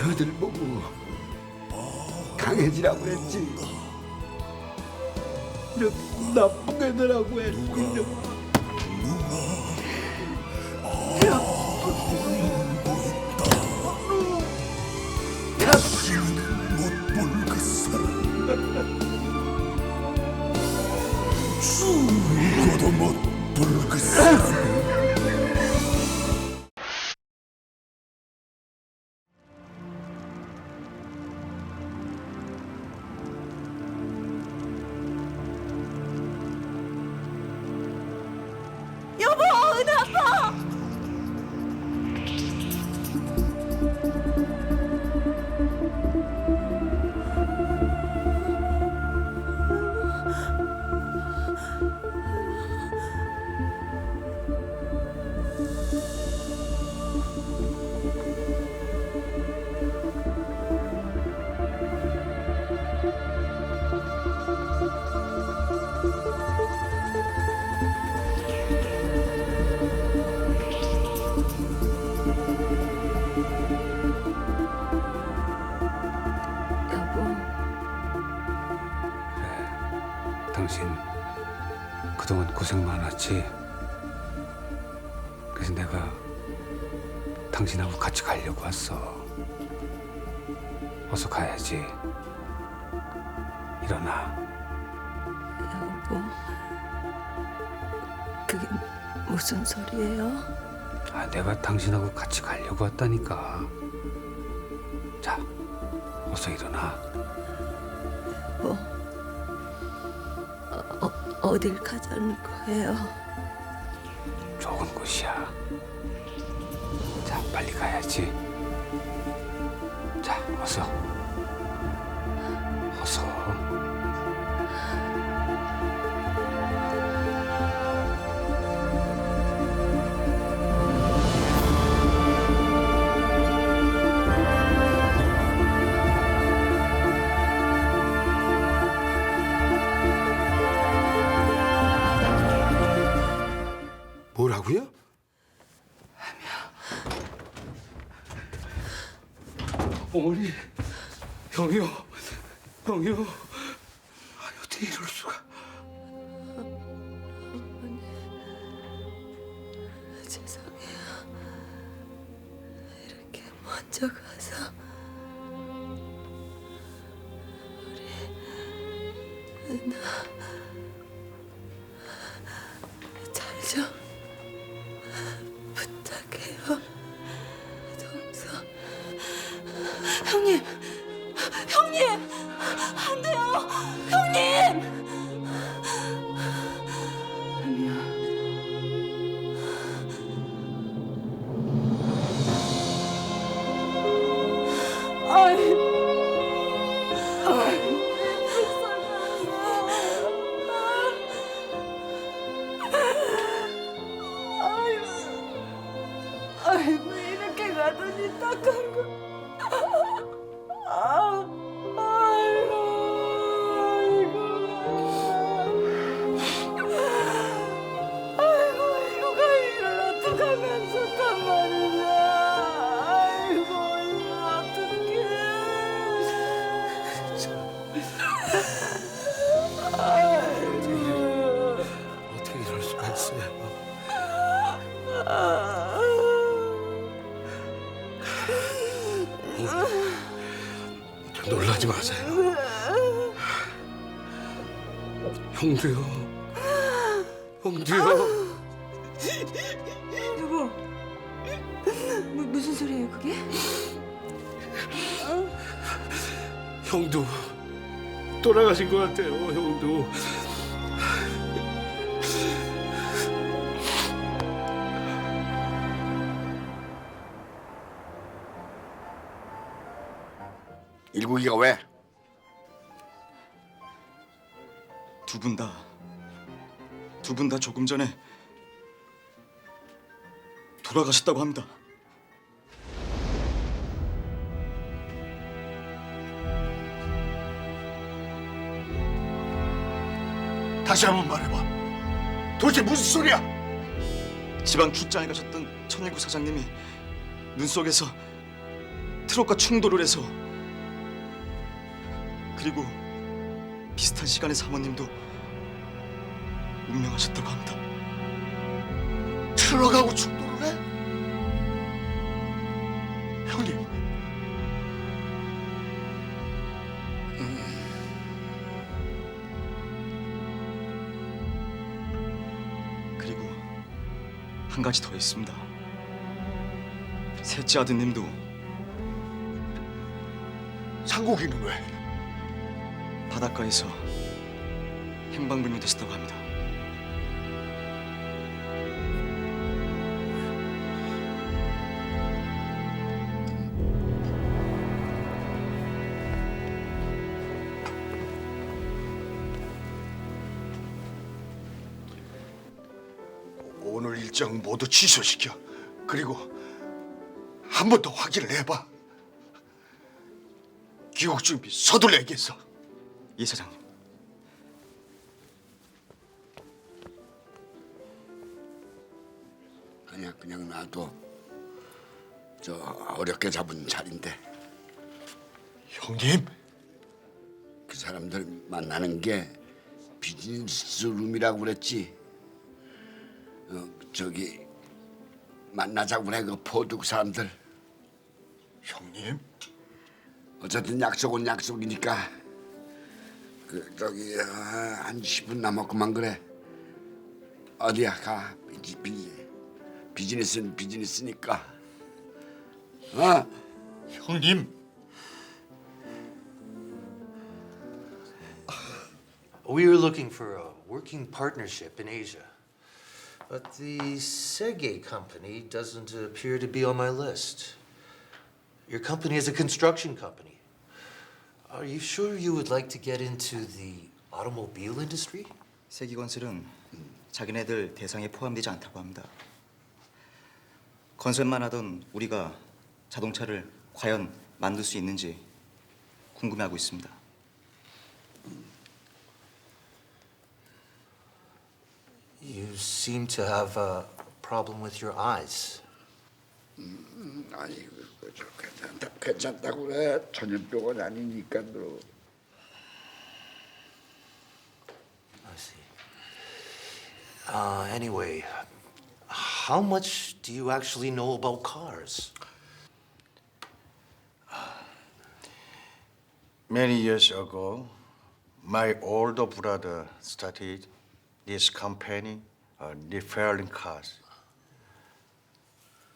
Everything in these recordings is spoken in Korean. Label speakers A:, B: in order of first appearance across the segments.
A: 저들 보고 강해지라고 했지. 이렇게 나쁜 애들하고 했지.
B: 죽어도 못볼그 사
C: 많았지. 그래서 내가 당신하고 같이 가려고 왔어. 어서 가야지. 일어나.
D: 여보. 그게 무슨 소리예요?
C: 아, 내가 당신하고 같이 가려고 왔다니까. 자, 어서 일어나.
D: 어딜 가자는 거예요?
C: 좋은 곳이야. 자, 빨리 가야지. 자, 어서. 어서.
A: 어머니, 형이요, 형이요. 아니 어떻게 이럴 수가?
D: 죄송해요. 이렇게 먼저 가서 우리 은하
A: 형도요. 형도요.
D: 여보, 무, 무슨 소리예요 그게?
A: 형도 돌아가신 것 같아요. 형도. 일국이가 왜?
E: 분 다 조금 전에 돌아가셨다고 합니다.
B: 다시 한번 말해봐 도대체 무슨 소리야
E: 지방 출장에 가셨던 천일구 사장님이 눈 속에서 트럭과 충돌을 해서 그리고 비슷한 시간에 사모님도 운명하셨다고 합니다.
A: 트럭하고 충돌을 해? 형님,
E: 그리고 한 가지 더 있습니다. 셋째 아드님도
A: 상국이는 왜?
E: 바닷가에서 행방불명되셨다고 합니다.
A: 일정 모두 취소시켜. 그리고 한 번 더 확인을 해봐. 귀국 준비 서둘러야겠어.
E: 이 사장님.
F: 아니야 그냥 놔둬. 저 어렵게 잡은 자리인데
A: 형님,
F: 그 사람들 만나는 게 비즈니스 룸이라고 그랬지. 어, 저기 만나자고 그래 그그 사람들.
A: 형님,
F: 어쨌든 약속은 약속이니까 그 저기 어, 한 10분 남았구만 그래. 어디야 가 비지, 비지, 비즈니스는 비즈니스니까. 어?
A: 형님.
G: We were looking for a working partnership in Asia. But the Sege company doesn't appear to be on my list. Your company is a construction company. Are you sure you would like to get into the automobile industry?
E: 세기건설은 자기네들 대상에 포함되지 않다고 합니다. 건설만 하던 우리가 자동차를 과연 만들 수 있는지 궁금해하고 있습니다.
G: You seem to have a problem with your eyes.
F: 아니 그, 저, 괜찮다, 괜찮다고 그래 전염병은 아니니까 너.
G: I see. Uh, anyway, how much do you actually know about cars?
B: Many years ago, my older brother started this company, uh, repairing cars.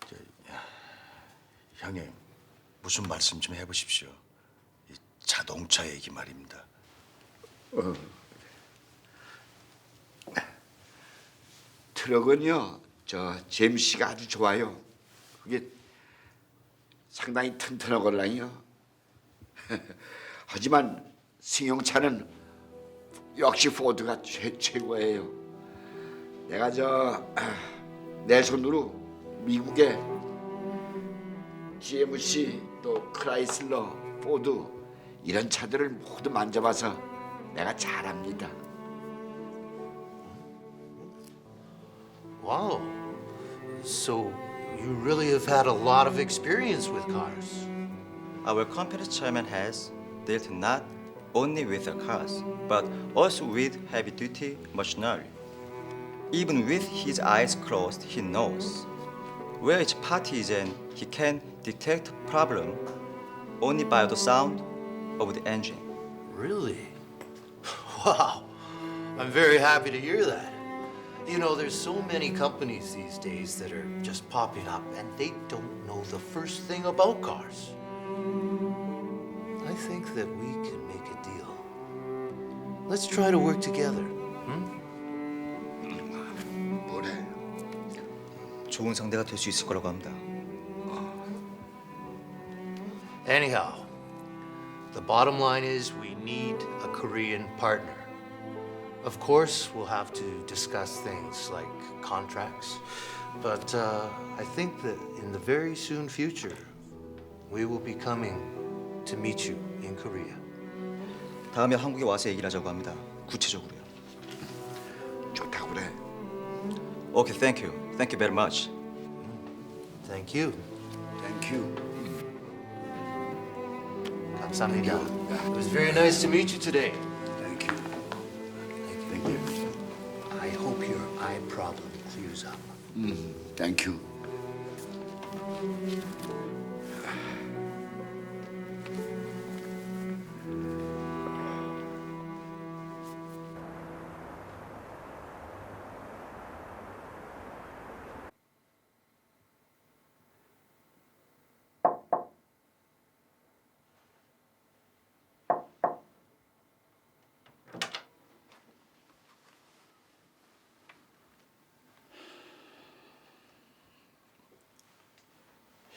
B: 저, 야, 형님, 무슨 말씀 좀 해보십시오. 이 자동차 얘기 말입니다.
F: 트럭은요 저 잼씨가 아주 좋아요. 그게 상당히 튼튼하거든요. 하지만 승용차는 역시 포드가 최, 최고예요. 내가 저 내 손으로 미국의 GMC 또 크라이슬러, 포드 이런 차들을 모두 만져봐서 내가 잘 압니다.
G: Wow. So you really have had a lot of experience with cars.
E: Our company's chairman has dealt not only with the cars, but also with heavy-duty machinery. Even with his eyes closed, he knows where each part is and he can detect problem only by the sound of the engine.
G: Really? Wow. I'm very happy to hear that. You know, there's so many companies these days that are just popping up and they don't know the first thing about cars. I think that we can make a deal. Let's try to work together.
F: 뭐래?
E: 좋은 상대가 될 수 있을 거라고 합니다.
G: Anyhow, the bottom line is we need a Korean partner. Of course, we'll have to discuss things like contracts, but uh, I think that in the very soon future, we will be coming to meet you in Korea.
E: 다음에 한국에 와서 얘기를 하자고 합니다. 구체적으로요.
F: 좋다고 그래.
E: Okay, thank you. Thank you very much.
G: Thank you.
F: 땡큐.
G: 감사합니다. It was very nice to meet you today.
A: Thank you. Thank you.
G: I hope your eye problem clears up.
F: 땡큐.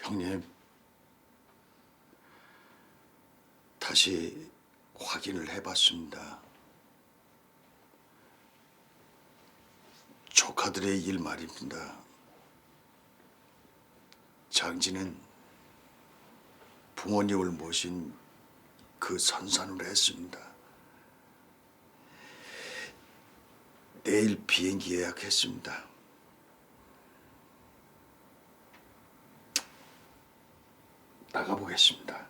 B: 형님, 다시 확인을 해봤습니다. 조카들의 일 말입니다. 장지는 부모님을 모신 그 선산으로 했습니다. 내일 비행기 예약했습니다. 나가보겠습니다.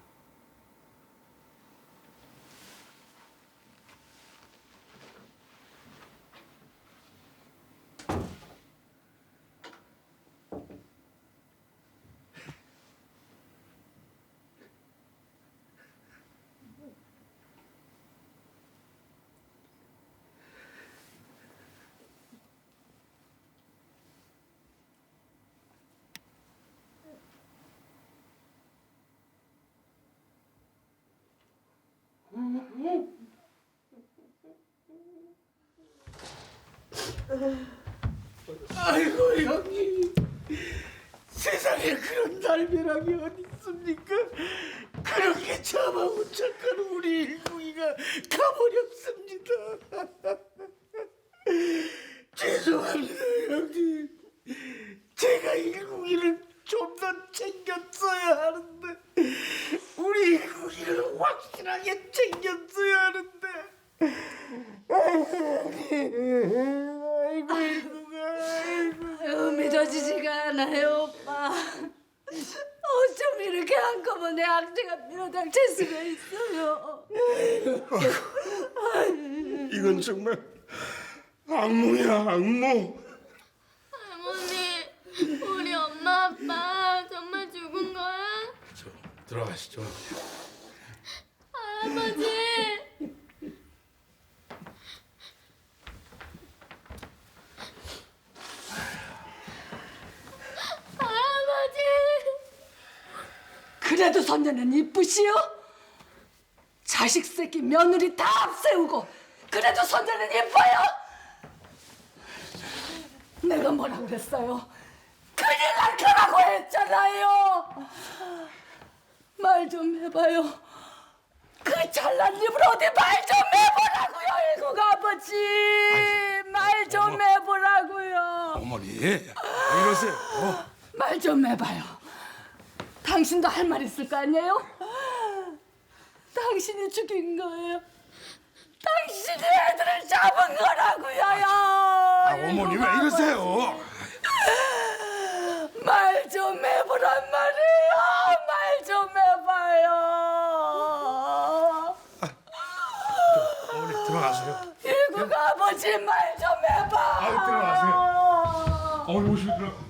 C: 아이고 형님 세상에 그런 날벼락이 어디 있습니까? 그렇게 참하고 착한 우리 일둥이가 가버렸습니다. 죄송합니다 형님. 제가 일국이를 좀 더 챙겼어야 하는데 우리 일국이를 확실하게 챙겼어야 하는데 아이고 일국아 아이고
D: 아유, 믿어지지가 않아요, 오빠. 어쩜 이렇게 한꺼번에 악재가 밀어닥칠 수가 있어요.
H: 이건 정말 악몽이야 악몽.
I: 할머니, 우리 엄마 아빠 정말 죽은 거야?
A: 들어가시죠.
I: 할아버지. 할아버지.
D: 그래도 선녀는 이쁘시오? 자식 새끼 며느리 다 앞세우고 그래도 선녀는 이뻐요? 내가 뭐라 그랬어요? 큰일 날 거라고 했잖아요. 말 좀 해봐요. 그 잘난 입으로 어디 말 좀 해보라고요, 일국 아버지. 말 좀 해보라고요.
A: 어머니, 이러세요.
D: 말 좀 해봐요. 당신도 할 말 있을 거 아니에요? 당신이 죽인 거예요. 당신이 애들을 잡은 거라고요. 아,
A: 어머니 왜 이러세요?
D: 말좀 해보란 말이에요. 말 좀 해봐요.
A: 어머니 들어가세요.
D: 일국 아버지 말 좀 해봐.
A: 아유, 들어가세요. 어머니 오시면 들어.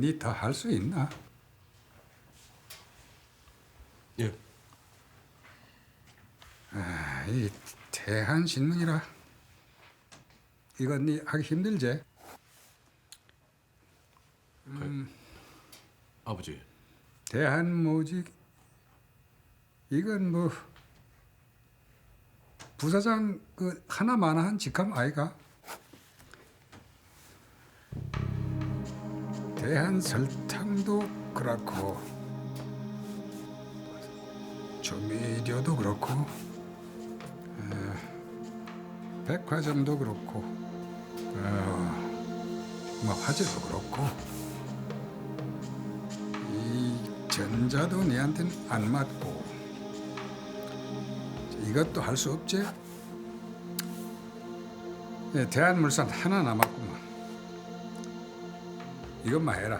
J: 니 다 할 수 있나?
K: 예.
J: 아, 이 대한 신문이라 이건 니 하기 힘들지?
K: 아버지.
J: 대한 모직 이건 뭐 부사장 그 하나만한 직함 아이가? 대한 설탕도 그렇고 조미료도 그렇고 어, 백화점도 그렇고 어, 뭐 화재도 그렇고 이 전자도 니한테는 안 맞고 이것도 할 수 없지? 예, 대한물산 하나 남았구만 이것만 해라.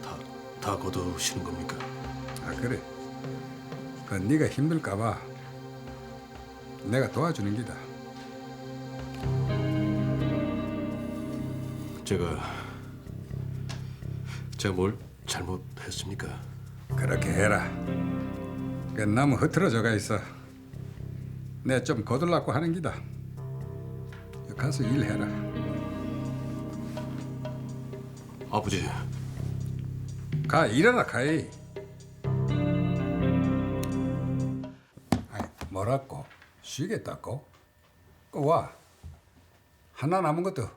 K: 다, 다 거두시는 겁니까?
J: 아 그래. 그 네가 힘들까봐 내가 도와주는 기다.
K: 제가 제가 뭘 잘못했습니까?
J: 그렇게 해라. 그 너무 흐트러져가 있어. 내좀 거들라고 하는 기다 가서 일해라
K: 아버지,
J: 가 일하라 가이 아이 뭐라고 쉬겠다고 그와 하나 남은 것도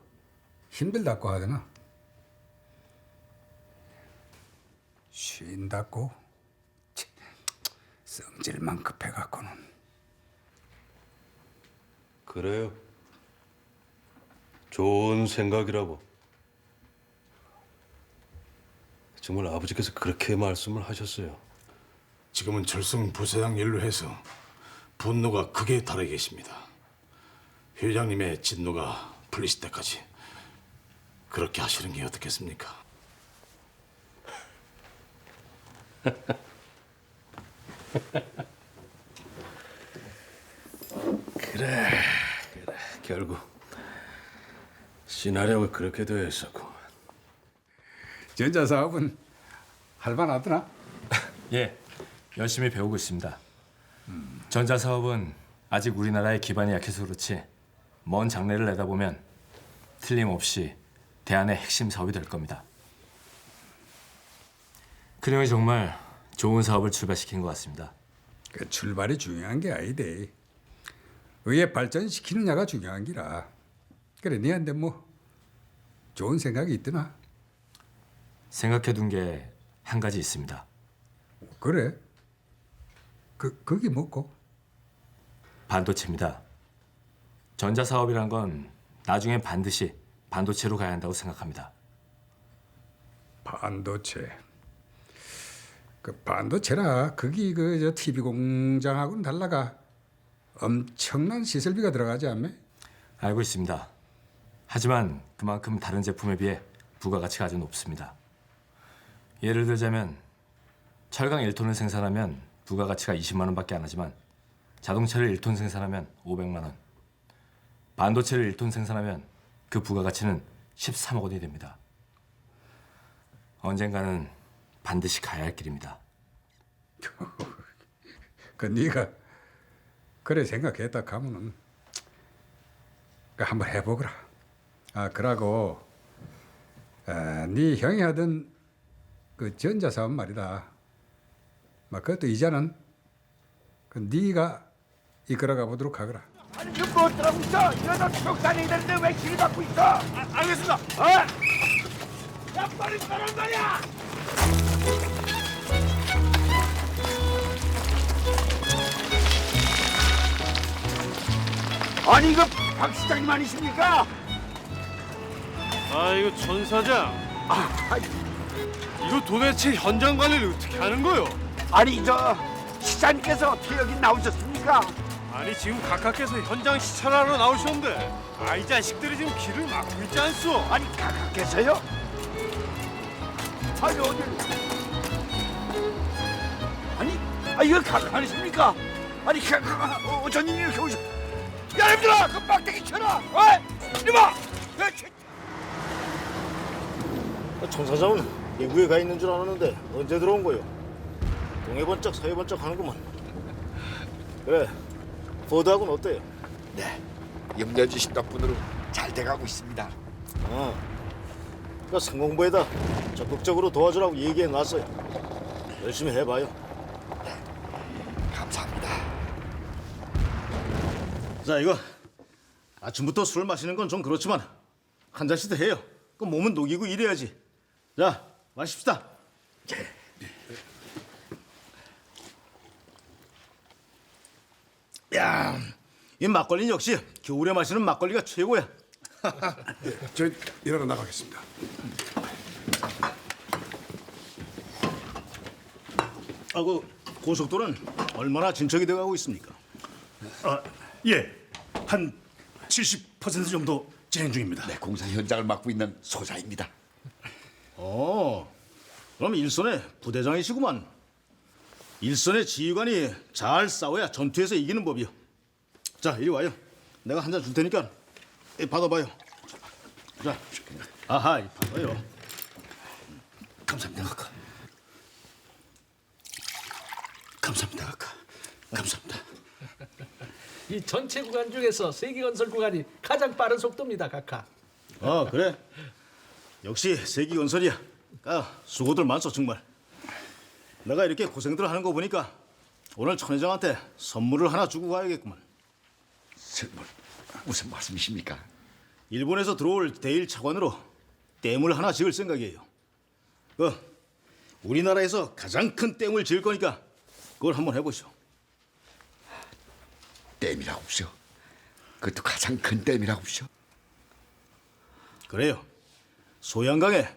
J: 힘들다고 하더나 쉰다고 치, 성질만 급해갖고는
K: 그래요. 좋은 생각이라고. 정말 아버지께서 그렇게 말씀을 하셨어요.
A: 지금은 절승 부사장 일로 해서 분노가 극에 달해 계십니다. 회장님의 진노가 풀리실 때까지 그렇게 하시는 게 어떻겠습니까?
K: 그래, 그래. 결국 시나리오가 그렇게 되어 있었고.
J: 전자 사업은 할만하더나
L: 예, 열심히 배우고 있습니다. 전자 사업은 아직 우리나라의 기반이 약해서 그렇지 먼 장래를 내다보면 틀림없이 대안의 핵심 사업이 될 겁니다. 큰 형이 정말 좋은 사업을 출발시킨 것 같습니다.
J: 그 출발이 중요한 게 아니대. 의회 발전시키느냐가 중요한 기라. 그래, 니한테 뭐 좋은 생각이 있더나?
L: 생각해둔 게 한 가지 있습니다.
J: 그래? 그 그게 뭐고?
L: 반도체입니다. 전자 사업이란 건 나중엔 반드시 반도체로 가야 한다고 생각합니다.
J: 반도체. 그 반도체라 그게 그저 TV 공장하고는 달라가 엄청난 시설비가 들어가지 않매?
L: 알고 있습니다. 하지만 그만큼 다른 제품에 비해 부가가치가 아주 높습니다. 예를 들자면 철강 1톤을 생산하면 부가가치가 20만 원밖에 안 하지만 자동차를 1톤 생산하면 500만 원. 반도체를 1톤 생산하면 그 부가가치는 13억 원이 됩니다. 언젠가는 반드시 가야 할 길입니다.
J: 그 네가 그래 생각했다 하면은 그 한번 해보거라. 아 그러고 아, 네 형이 하던 그 전자 사업 말이다. 막 그것도 이제는 그 네가 이끌어가 보도록 하거라.
F: 아니 이거 뭐 어쩌라고 있어? 이러다 다녀야 되는데 왜 길을 막고 있어? 아, 알겠습니다. 어? 야 빨리 따라온 거야! 아니 이거 박 시장님 아니십니까?
M: 아이고 전 사장
K: 이거 도대체 현장 관리를 어떻게 하는 거요?
F: 아니 저 시장님께서 어떻게 여기 나오셨습니까?
K: 아니 지금 각하께서 현장 시찰하러 나오셨는데 아 이 자식들이 지금 길을 막고 있지 않소?
F: 아니 가깝게서요? 아니 어디? 아니 아 이거 가능 아니십니까? 아니 가가 어쩐 일이 이렇게 오셔? 야 얘들아 그 막대기 쳐라! 어? 이봐! 야, 치-
M: 정 사장은 미국에 가 있는 줄 알았는데 언제 들어온 거요? 동해 번쩍 서해 번쩍 하는구만. 그래, 포드하고는 어때요?
F: 네, 염려주 씨 덕분으로 잘 돼가고 있습니다.
M: 어, 그 상공부에다 적극적으로 도와주라고 얘기해 놨어요. 열심히 해봐요.
F: 감사합니다.
M: 자, 이거 아침부터 술 마시는 건 좀 그렇지만 한 잔씩도 해요. 그 몸은 녹이고 이래야지. 자, 마십시다. 야, 이 막걸리 역시 겨울에 마시는 막걸리가 최고야.
A: 저 일하러 나가겠습니다.
M: 아, 그 고속도로는 얼마나 진척이 돼가고 있습니까?
C: 아, 예. 한 70% 정도 진행 중입니다.
F: 네, 공사 현장을 맡고 있는 소장입니다.
M: 어, 그럼 일선의 부대장이시구만. 일선의 지휘관이 잘 싸워야 전투에서 이기는 법이요. 자, 이리 와요. 내가 한 잔 줄 테니까 이 받아봐요. 자, 아하, 이 받아요.
C: 감사합니다, 각하. 감사합니다, 각하. 감사합니다.
N: 이 전체 구간 중에서 세기건설 구간이 가장 빠른 속도입니다, 각하.
M: 어, 그래. 역시 세기 건설이야. 아, 수고들 많소 정말. 내가 이렇게 고생들 하는 거 보니까 오늘 천 회장한테 선물을 하나 주고 가야겠구만.
F: 선물 무슨 말씀이십니까?
M: 일본에서 들어올 대일 차관으로 댐을 하나 지을 생각이에요. 그 우리나라에서 가장 큰 댐을 지을 거니까 그걸 한번 해보시오.
F: 댐이라고쇼. 그것도 가장 큰 댐이라고쇼.
M: 그래요. 소양강에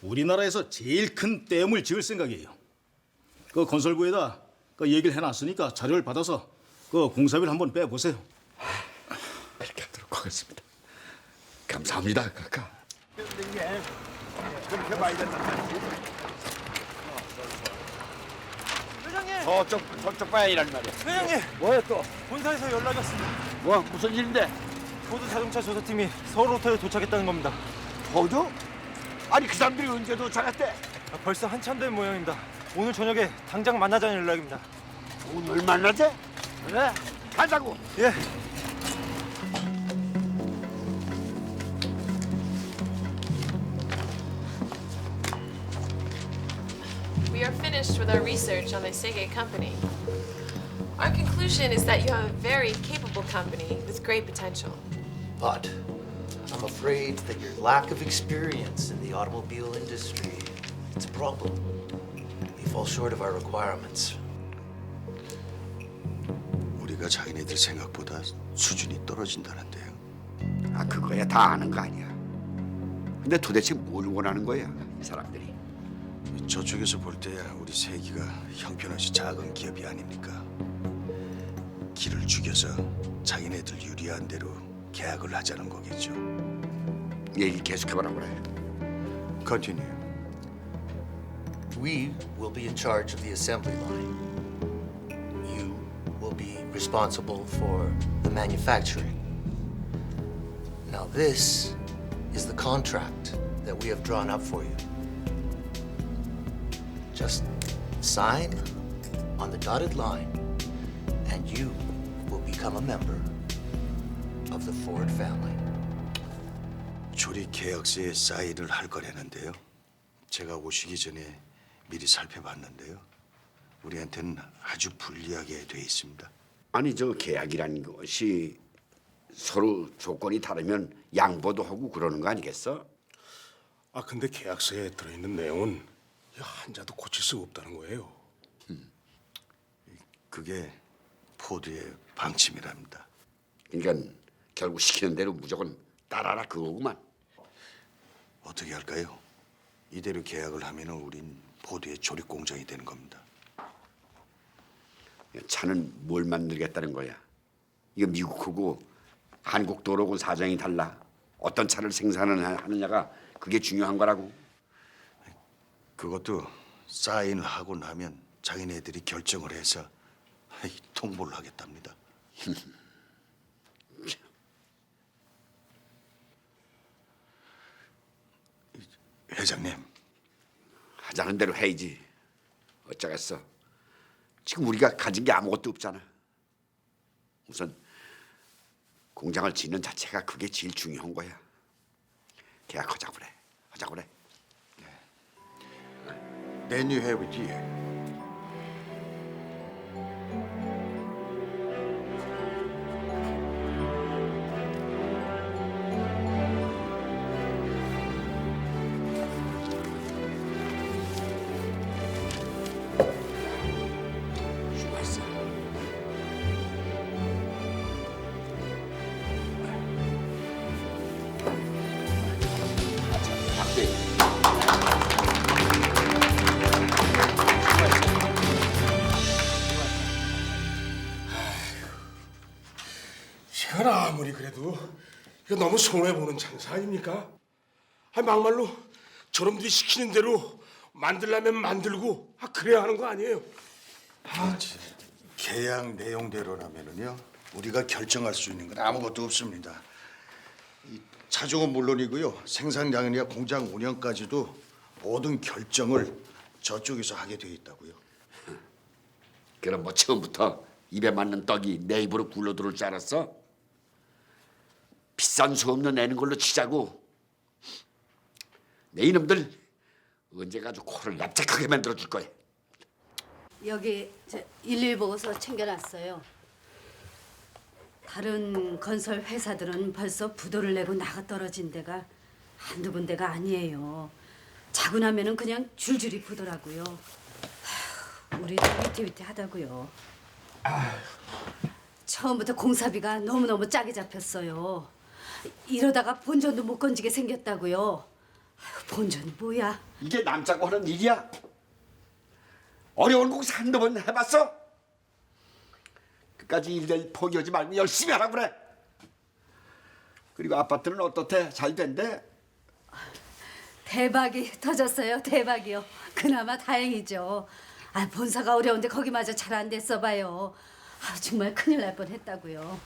M: 우리나라에서 제일 큰 댐을 지을 생각이에요. 그 건설부에다 그 얘기를 해놨으니까 자료를 받아서 그 공사비를 한번 빼보세요.
F: 그렇게 하도록 하겠습니다. 감사합니다, 카카. 그렇게 많이 된다.
O: 회장님!
F: 저쪽 저쪽 방향이란 말이야.
O: 회장님!
F: 뭐야 또?
O: 본사에서 연락이 왔습니다.
F: 뭐 무슨 일인데?
O: 포드 자동차 조사팀이 서울 호텔에 도착했다는 겁니다.
F: 호두? 아니 그 사람들이 언제 도착했대?
O: 아, 벌써 한참 된 모양입니다. 오늘 저녁에 당장 만나자는 연락입니다.
F: 오늘 만나재? 그래 가자고.
O: 예.
I: We are finished with our research on the Seagate company. Our conclusion is that you have a very capable company with great potential.
G: But I'm afraid that your lack of experience in the automobile industry it's a problem. We fall short of our requirements.
B: 우리가 자기네들 생각보다 수준이 떨어진다는데요.
F: 아 그거야 다 아는 거 아니야. 근데 도대체 뭘 원하는 거야 이 사람들이?
B: 저쪽에서 볼 때야 우리 세기가 형편없이 작은 기업이 아닙니까? 길을 죽여서 자기네들 유리한 대로 계약을 하자는 거겠죠.
F: 얘기 계속해보라 그래.
B: Continue.
G: We will be in charge of the assembly line. You will be responsible for the manufacturing. Now, this is the contract that we have drawn up for you. Just sign on the dotted line, and you will become a member of the Ford family.
B: 조립 계약서에 사인을 할 거라는데요. 제가 오시기 전에 미리 살펴봤는데요. 우리한테는 아주 불리하게 돼 있습니다.
F: 아니 저 계약이라는 것이 서로 조건이 다르면 양보도 하고 그러는 거 아니겠어?
C: 아, 근데 계약서에 들어있는 내용은 이 한자도 고칠 수 없다는 거예요.
B: 그게 포드의 방침이랍니다.
F: 그러니까 결국 시키는 대로 무조건 따라라 그거구만.
B: 어떻게 할까요? 이대로 계약을 하면은 우린 보드의 조립 공장이 되는 겁니다.
F: 차는 뭘 만들겠다는 거야? 이거 미국하고 한국 도로고 사정이 달라. 어떤 차를 생산하느냐가 그게 중요한 거라고.
B: 그것도 사인을 하고 나면 자기네들이 결정을 해서 통보를 하겠답니다. 회장님,
F: 하자는 대로 해야지. 어쩌겠어. 지금 우리가 가진 게 아무것도 없잖아. 우선 공장을 짓는 자체가 그게 제일 중요한 거야. 계약하자고 그래. 하자고 그래.
B: then you have.
K: 그래도 이거 너무 손해 보는 장사 아닙니까? 아 막말로 저놈들이 시키는 대로 만들려면 만들고 아 그래야 하는 거 아니에요?
B: 아, 계약 내용대로라면은요 우리가 결정할 수 있는 건 아무것도 없습니다. 이 차종은 물론이고요 생산량이나 공장 운영까지도 모든 결정을 저쪽에서 하게 돼 있다고요.
F: 그럼 뭐 처음부터 입에 맞는 떡이 내 입으로 굴러 들어올 줄 알았어? 비싼 수업료 내는 걸로 치자고. 내 이놈들 언제 가지고 코를 납작하게 만들어 줄 거야.
P: 여기 저 일일 보고서 챙겨놨어요. 다른 건설 회사들은 벌써 부도를 내고 나가 떨어진 데가 한두 군데가 아니에요. 자고 나면은 그냥 줄줄이 부더라고요. 아휴, 우리도 위태위태하다고요. 처음부터 공사비가 너무너무 짜게 잡혔어요. 이러다가 본전도 못 건지게 생겼다고요. 본전이 뭐야?
F: 이게 남자고 하는 일이야? 어려운 공사 한두 번 해봤어? 끝까지 일들 포기하지 말고 열심히 하라 그래. 그리고 아파트는 어떻대? 잘 된대?
P: 대박이 터졌어요. 대박이요. 그나마 다행이죠. 아, 본사가 어려운데 거기마저 잘 안 됐어 봐요. 아, 정말 큰일 날 뻔했다고요.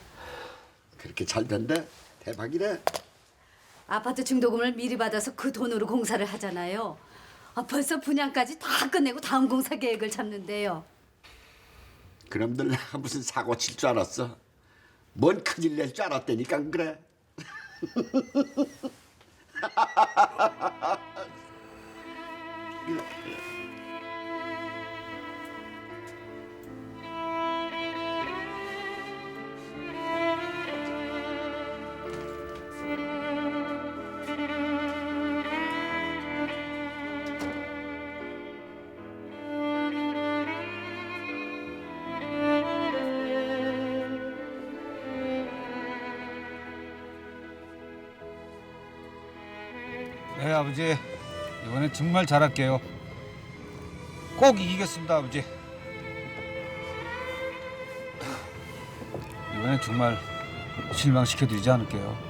F: 그렇게 잘 된대? 대박이래.
P: 아파트 중도금을 미리 받아서 그 돈으로 공사를 하잖아요. 아, 벌써 분양까지 다 끝내고 다음 공사 계획을 잡는데요.
F: 그놈들 내가 무슨 사고 칠 줄 알았어? 뭔 큰일 낼 줄 알았다니까 안 그래?
Q: 정말 잘할게요. 꼭 이기겠습니다 아버지. 이번엔 정말 실망시켜드리지 않을게요.